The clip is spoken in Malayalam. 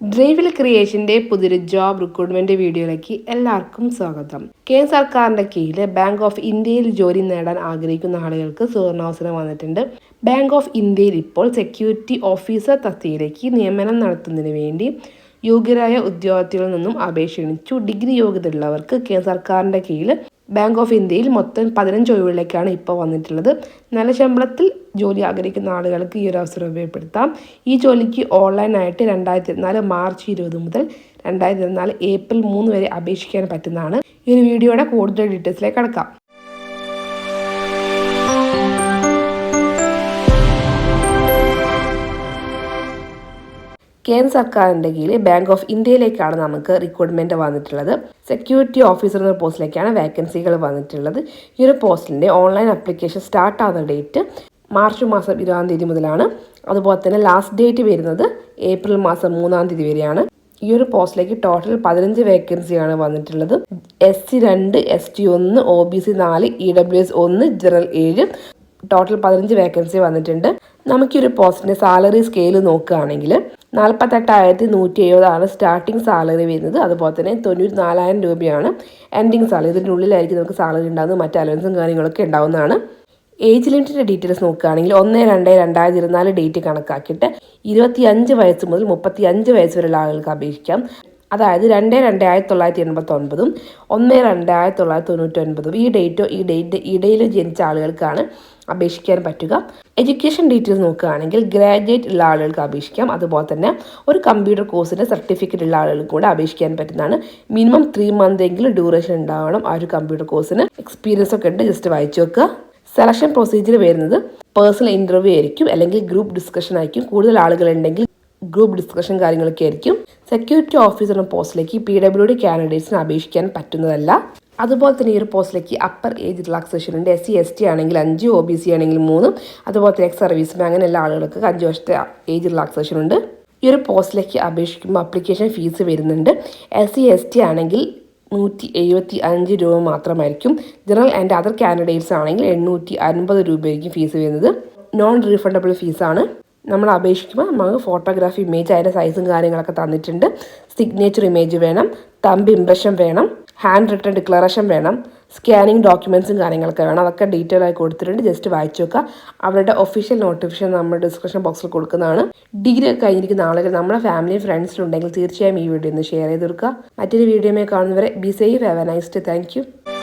ഡ്രൈവിൽ ക്രിയേഷന്റെ പുതിയൊരു ജോബ് റിക്രൂട്ട്മെന്റ് വീഡിയോയിലേക്ക് എല്ലാവർക്കും സ്വാഗതം. കേന്ദ്ര സർക്കാരിന്റെ കീഴിൽ ബാങ്ക് ഓഫ് ഇന്ത്യയിൽ ജോലി നേടാൻ ആഗ്രഹിക്കുന്ന ആളുകൾക്ക് സുവർണാവസരം വന്നിട്ടുണ്ട്. ബാങ്ക് ഓഫ് ഇന്ത്യയിൽ ഇപ്പോൾ സെക്യൂരിറ്റി ഓഫീസർ തസ്തികയിലേക്ക് നിയമനം നടത്തുന്നതിന് വേണ്ടി യോഗ്യരായ ഉദ്യോഗാർത്ഥികളിൽ നിന്നും അപേക്ഷ ക്ഷണിച്ചു. ഡിഗ്രി യോഗ്യത ഉള്ളവർക്ക് കേന്ദ്ര സർക്കാരിന്റെ കീഴിൽ ബാങ്ക് ഓഫ് ഇന്ത്യയിൽ മൊത്തം പതിനഞ്ച് ഒഴിവുകളിലേക്കാണ് ഇപ്പോൾ വന്നിട്ടുള്ളത്. നല്ല ശമ്പളത്തിൽ ജോലി ആഗ്രഹിക്കുന്ന ആളുകൾക്ക് ഈ ഒരു അവസരം ഉപയോഗപ്പെടുത്താം. ഈ ജോലിക്ക് ഓൺലൈനായിട്ട് രണ്ടായിരത്തി ഇരുപത്തിനാല് മാർച്ച് ഇരുപത് മുതൽ രണ്ടായിരത്തി ഇരുപത്തിനാല് ഏപ്രിൽ മൂന്ന് വരെ അപേക്ഷിക്കാൻ പറ്റുന്നതാണ്. ഈ ഒരു വീഡിയോയുടെ കൂടുതൽ ഡീറ്റെയിൽസിലേക്ക് കടക്കാം. കേന്ദ്ര സർക്കാരിന്റെ കീഴിൽ ബാങ്ക് ഓഫ് ഇന്ത്യയിലേക്കാണ് നമുക്ക് റിക്രൂട്ട്മെന്റ് വന്നിട്ടുള്ളത്. സെക്യൂരിറ്റി ഓഫീസർ എന്ന പോസ്റ്റിലേക്കാണ് വേക്കൻസികൾ വന്നിട്ടുള്ളത്. ഈ ഒരു പോസ്റ്റിന്റെ ഓൺലൈൻ അപ്ലിക്കേഷൻ സ്റ്റാർട്ട് ആവുന്ന ഡേറ്റ് മാർച്ച് മാസം ഇരുപതാം തീയതി മുതലാണ്. അതുപോലെ തന്നെ ലാസ്റ്റ് ഡേറ്റ് വരുന്നത് ഏപ്രിൽ മാസം മൂന്നാം തീയതി വരെയാണ്. ഈ ഒരു പോസ്റ്റിലേക്ക് ടോട്ടൽ പതിനഞ്ച് വേക്കൻസിയാണ് വന്നിട്ടുള്ളത്. എസ് സി രണ്ട് എസ് ടി ഒന്ന് ഒ ബി സി നാല് ഇ ഡബ്ല്യു എസ് ഒന്ന് ജനറൽ ഏഴ് ടോട്ടൽ പതിനഞ്ച് വേക്കൻസി വന്നിട്ടുണ്ട്. നമുക്ക് ഈ ഒരു പോസ്റ്റിന്റെ സാലറി സ്കെയിൽ നോക്കുകയാണെങ്കിൽ നാൽപ്പത്തെട്ടായിരത്തി നൂറ്റി എഴുപതാണ് സ്റ്റാർട്ടിംഗ് സാലറി വരുന്നത്. അതുപോലെ തന്നെ തൊണ്ണൂറ്റി നാലായിരം രൂപയാണ് എൻഡിങ് സാലറി ഇതിന്റെ ഉള്ളിലായിരിക്കും നമുക്ക് സാലറി ഉണ്ടാകുന്നത് മറ്റ് അലവൻസും കാര്യങ്ങളൊക്കെ ഉണ്ടാവുന്നതാണ്. ഏജ് ലിമിറ്റിന്റെ ഡീറ്റെയിൽസ് നോക്കുകയാണെങ്കിൽ ഒന്ന് രണ്ട് രണ്ടായിരത്തി ഇരുപത്തിനാല് ഡേറ്റ് കണക്കാക്കിയിട്ട് ഇരുപത്തി അഞ്ച് വയസ്സ് മുതൽ മുപ്പത്തി അഞ്ച് വയസ്സ് വരെയുള്ള ആളുകൾക്ക് അപേക്ഷിക്കാം. അതായത് രണ്ട് രണ്ട് ആയിരത്തി തൊള്ളായിരത്തി എൺപത്തി ഒൻപതും ഒന്ന് രണ്ട് ആയിരത്തി തൊള്ളായിരത്തി തൊണ്ണൂറ്റി ഒൻപതും ഈ ഡേറ്റോ ഈ ഡേറ്റ് ഇടയിൽ ജനിച്ച ആളുകൾക്കാണ് അപേക്ഷിക്കാൻ പറ്റുക. എഡ്യൂക്കേഷൻ ഡീറ്റെയിൽസ് നോക്കുകയാണെങ്കിൽ ഗ്രാജുവേറ്റ് ഉള്ള ആളുകൾക്ക് അപേക്ഷിക്കാം. അതുപോലെ തന്നെ ഒരു കമ്പ്യൂട്ടർ കോഴ്സിന്റെ സർട്ടിഫിക്കറ്റ് ഉള്ള ആളുകൾക്ക് കൂടെ അപേക്ഷിക്കാൻ പറ്റുന്നതാണ്. മിനിമം ത്രീ മന്ത് എങ്കിലും ഡ്യൂറേഷൻ ഉണ്ടാവണം ആ ഒരു കമ്പ്യൂട്ടർ കോഴ്സിന് എക്സ്പീരിയൻസ് ഒക്കെ ഉണ്ട്. ജസ്റ്റ് വായിച്ചു വെക്കുക സെലക്ഷൻ പ്രൊസീജിയർ വരുന്നത് പേഴ്സണൽ ഇന്റർവ്യൂ ആയിരിക്കും. അല്ലെങ്കിൽ ഗ്രൂപ്പ് ഡിസ്കഷൻ ആയിരിക്കും. കൂടുതൽ ആളുകളുണ്ടെങ്കിൽ ഗ്രൂപ്പ് ഡിസ്കഷൻ കാര്യങ്ങളൊക്കെ ആയിരിക്കും. സെക്യൂരിറ്റി ഓഫീസറുടെ പോസ്റ്റിലേക്ക് പി ഡബ്ല്യു ഡി കാൻഡിഡേറ്റ്സിന് അപേക്ഷിക്കാൻ പറ്റുന്നതല്ല. അതുപോലെ തന്നെ ഈ ഒരു പോസ്റ്റിലേക്ക് അപ്പർ ഏജ് റിലാക്സേഷൻ ഉണ്ട്. എസ് സി എസ് ടി ആണെങ്കിൽ അഞ്ച് ഒ ബി സി ആണെങ്കിൽ മൂന്നും അതുപോലെ തന്നെ എക്സ് സർവീസ് അങ്ങനെ എല്ലാ ആളുകൾക്ക് അഞ്ച് വർഷത്തെ ഏജ് റിലാക്സേഷൻ ഉണ്ട്. ഈ ഒരു പോസ്റ്റിലേക്ക് അപേക്ഷിക്കുമ്പോൾ അപ്ലിക്കേഷൻ ഫീസ് വരുന്നുണ്ട്. എസ് സി എസ് ടി ആണെങ്കിൽ നൂറ്റി എഴുപത്തി അഞ്ച് രൂപ മാത്രമായിരിക്കും. ജനറൽ ആൻഡ് അതർ കാൻഡിഡേറ്റ്സ് ആണെങ്കിൽ എണ്ണൂറ്റി അൻപത് രൂപയായിരിക്കും ഫീസ് വരുന്നത്. നോൺ റീഫണ്ടബിൾ ഫീസാണ് നമ്മൾ അപേക്ഷിക്കുമ്പോൾ നമുക്ക് ഫോട്ടോഗ്രാഫി ഇമേജ് അതിന്റെ സൈസും കാര്യങ്ങളൊക്കെ തന്നിട്ടുണ്ട്. സിഗ്നേച്ചർ ഇമേജ് വേണം. തമ്പ് ഇംപ്രഷൻ വേണം. ഹാൻഡ് റിട്ടേൺ ഡിക്ലറേഷൻ വേണം സ്കാനിങ് ഡോക്യുമെൻസും കാര്യങ്ങളൊക്കെ വേണം. അതൊക്കെ ഡീറ്റെയിൽ ആയി കൊടുത്തിട്ടുണ്ട്. ജസ്റ്റ് വായിച്ചു നോക്കുക. അവരുടെ ഒഫീഷ്യൽ നോട്ടിഫിക്കേഷൻ നമ്മൾ ഡിസ്ക്രിപ്ഷൻ ബോക്സിൽ കൊടുക്കുന്നതാണ്. ഡിഗ്രി ഒക്കെ കഴിഞ്ഞിരിക്കുന്ന ആളുകൾ നമ്മുടെ ഫാമിലി ഫ്രണ്ട്സിലുണ്ടെങ്കിൽ തീർച്ചയായും ഈ വീഡിയോ ഒന്ന് ഷെയർ ചെയ്ത് കൊടുക്കുക. മറ്റൊരു വീഡിയോമേ കാണുന്നവരെ be safe have a nicest thank